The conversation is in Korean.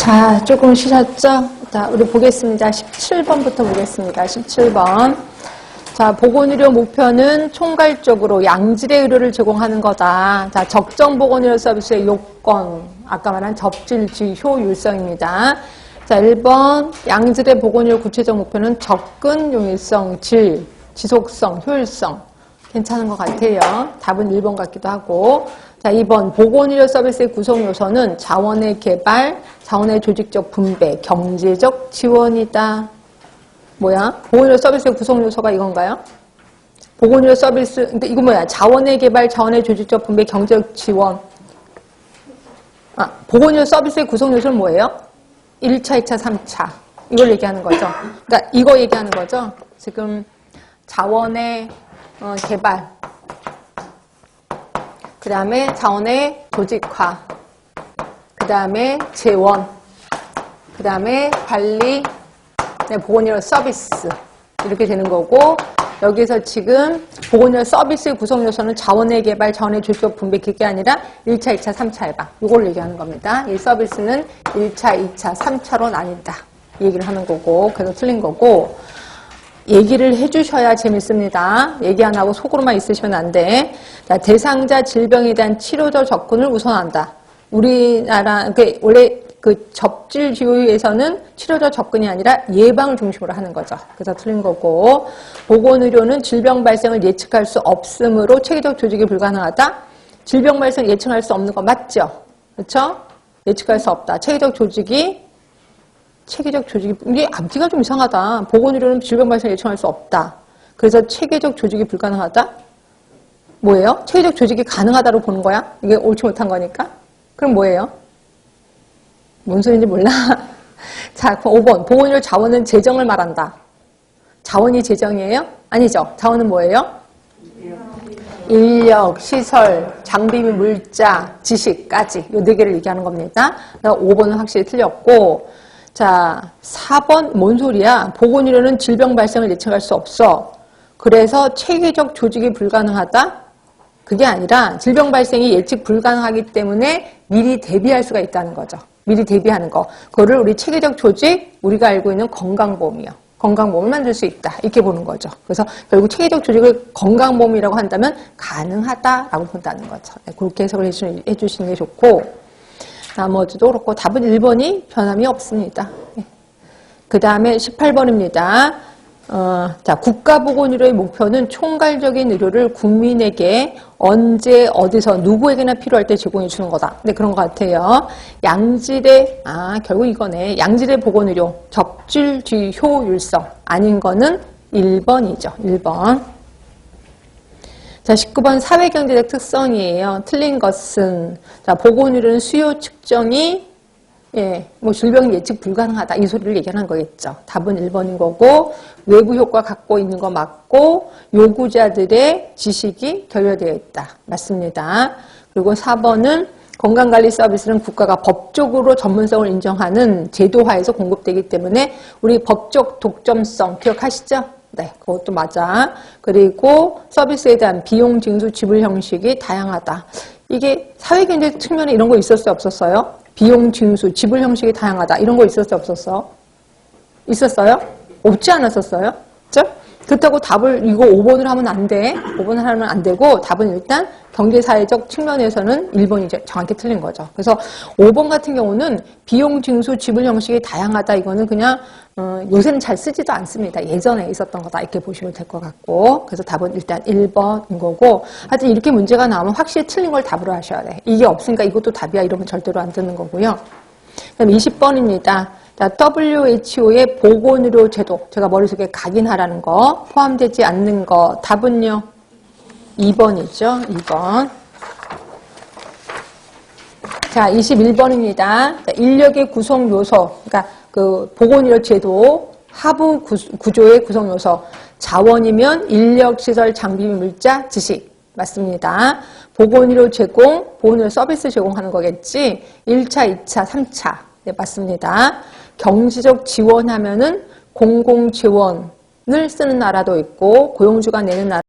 자, 조금 쉬셨죠? 자, 우리 보겠습니다. 17번부터 보겠습니다. 17번. 자, 보건의료 목표는 총괄적으로 양질의 의료를 제공하는 거다. 자, 적정 보건의료 서비스의 요건. 아까 말한 접질, 지, 효율성입니다. 자, 1번. 양질의 보건의료 구체적 목표는 접근, 용이성, 질, 지속성, 효율성. 괜찮은 것 같아요. 답은 1번 같기도 하고. 자, 2번. 보건의료 서비스의 구성 요소는 자원의 개발, 자원의 조직적 분배, 경제적 지원이다. 뭐야? 보건의료 서비스의 구성 요소가 이건가요? 보건의료 서비스, 근데 이거 뭐야? 자원의 개발, 자원의 조직적 분배, 경제적 지원. 아, 보건의료 서비스의 구성 요소는 뭐예요? 1차, 2차, 3차. 이걸 얘기하는 거죠. 그러니까 이거 얘기하는 거죠. 지금 자원의 어, 개발, 그 다음에 자원의 조직화, 그 다음에 재원, 그 다음에 관리, 네, 보건의료 서비스 이렇게 되는 거고 여기서 지금 보건의료 서비스의 구성 요소는 자원의 개발, 자원의 조직 분배 그게 아니라 1차, 2차, 3차 해봐. 이걸 얘기하는 겁니다. 이 서비스는 1차, 2차, 3차로 나뉜다. 이 얘기를 하는 거고 그래서 틀린 거고 얘기를 해주셔야 재밌습니다. 얘기 안 하고 속으로만 있으시면 안 돼. 자, 대상자 질병에 대한 치료적 접근을 우선한다. 우리나라, 그 원래 그 접질 지호에서는 치료적 접근이 아니라 예방을 중심으로 하는 거죠. 그래서 틀린 거고 보건의료는 질병 발생을 예측할 수 없으므로 체계적 조직이 불가능하다. 질병 발생 예측할 수 없는 거 맞죠? 그렇죠? 예측할 수 없다. 체계적 조직이 체계적 조직이 이게 앞뒤가 좀 이상하다. 보건의료는 질병 발생 예측할 수 없다. 그래서 체계적 조직이 불가능하다. 뭐예요? 체계적 조직이 가능하다로 보는 거야? 이게 옳지 못한 거니까? 그럼 뭐예요? 뭔 소리인지 몰라. 자, 5번. 보건의료 자원은 재정을 말한다. 자원이 재정이에요? 아니죠. 자원은 뭐예요? 인력, 시설, 장비 및 물자, 지식까지 이네 개를 얘기하는 겁니다. 5번은 확실히 틀렸고 자, 4번 뭔 소리야? 보건의료는 질병 발생을 예측할 수 없어. 그래서 체계적 조직이 불가능하다? 그게 아니라 질병 발생이 예측 불가능하기 때문에 미리 대비할 수가 있다는 거죠. 미리 대비하는 거. 그거를 우리 체계적 조직, 우리가 알고 있는 건강보험이요. 건강보험을 만들 수 있다. 이렇게 보는 거죠. 그래서 결국 체계적 조직을 건강보험이라고 한다면 가능하다라고 본다는 거죠. 네, 그렇게 해석을 해주시는, 해주시는 게 좋고 나머지도 그렇고 답은 1번이 변함이 없습니다. 네. 그 다음에 18번입니다. 어, 자, 국가보건의료의 목표는 총괄적인 의료를 국민에게 언제 어디서 누구에게나 필요할 때 제공해 주는 거다. 네, 그런 것 같아요. 양질의 아 결국 이거네. 양질의 보건의료 접질 쥐 효율성 아닌 거는 1번이죠. 1번. 자, 19번 사회경제적 특성이에요. 틀린 것은 자, 보건의료는 수요 측정이 예, 뭐 질병 예측 불가능하다 이 소리를 얘기하는 거겠죠. 답은 1번인 거고 외부 효과 갖고 있는 거 맞고 요구자들의 지식이 결여되어 있다. 맞습니다. 그리고 4번은 건강관리 서비스는 국가가 법적으로 전문성을 인정하는 제도화에서 공급되기 때문에 우리 법적 독점성 기억하시죠? 네, 그것도 맞아. 그리고 서비스에 대한 비용 징수 지불 형식이 다양하다. 이게 사회경제 측면에 이런 거 있었어요? 없었어요? 비용 징수, 지불 형식이 다양하다. 이런 거 있었어 없었어? 있었어요? 없지 않았었어요? 그죠? 그렇다고 답을 이거 5번을 하면 안 돼. 5번을 하면 안 되고 답은 일단 경제사회적 측면에서는 1번이 이제 정확히 틀린 거죠. 그래서 5번 같은 경우는 비용 징수 지불 형식이 다양하다. 이거는 그냥 어, 요새는 잘 쓰지도 않습니다. 예전에 있었던 거다. 이렇게 보시면 될 것 같고 그래서 답은 일단 1번인 거고 하여튼 이렇게 문제가 나오면 확실히 틀린 걸 답으로 하셔야 돼. 이게 없으니까 이것도 답이야. 이러면 절대로 안 되는 거고요. 그럼 20번입니다. 자, WHO의 보건의료 제도, 제가 머릿속에 각인하라는 거, 포함되지 않는 거, 답은요? 2번이죠, 2번. 자, 21번입니다. 자, 인력의 구성 요소, 그러니까 그 보건의료 제도 하부 구조의 구성 요소, 자원이면 인력, 시설, 장비, 물자, 지식. 맞습니다. 보건의료 제공, 보건의료 서비스 제공하는 거겠지. 1차, 2차, 3차. 네, 맞습니다. 경제적 지원하면은 공공지원을 쓰는 나라도 있고 고용주가 내는 나라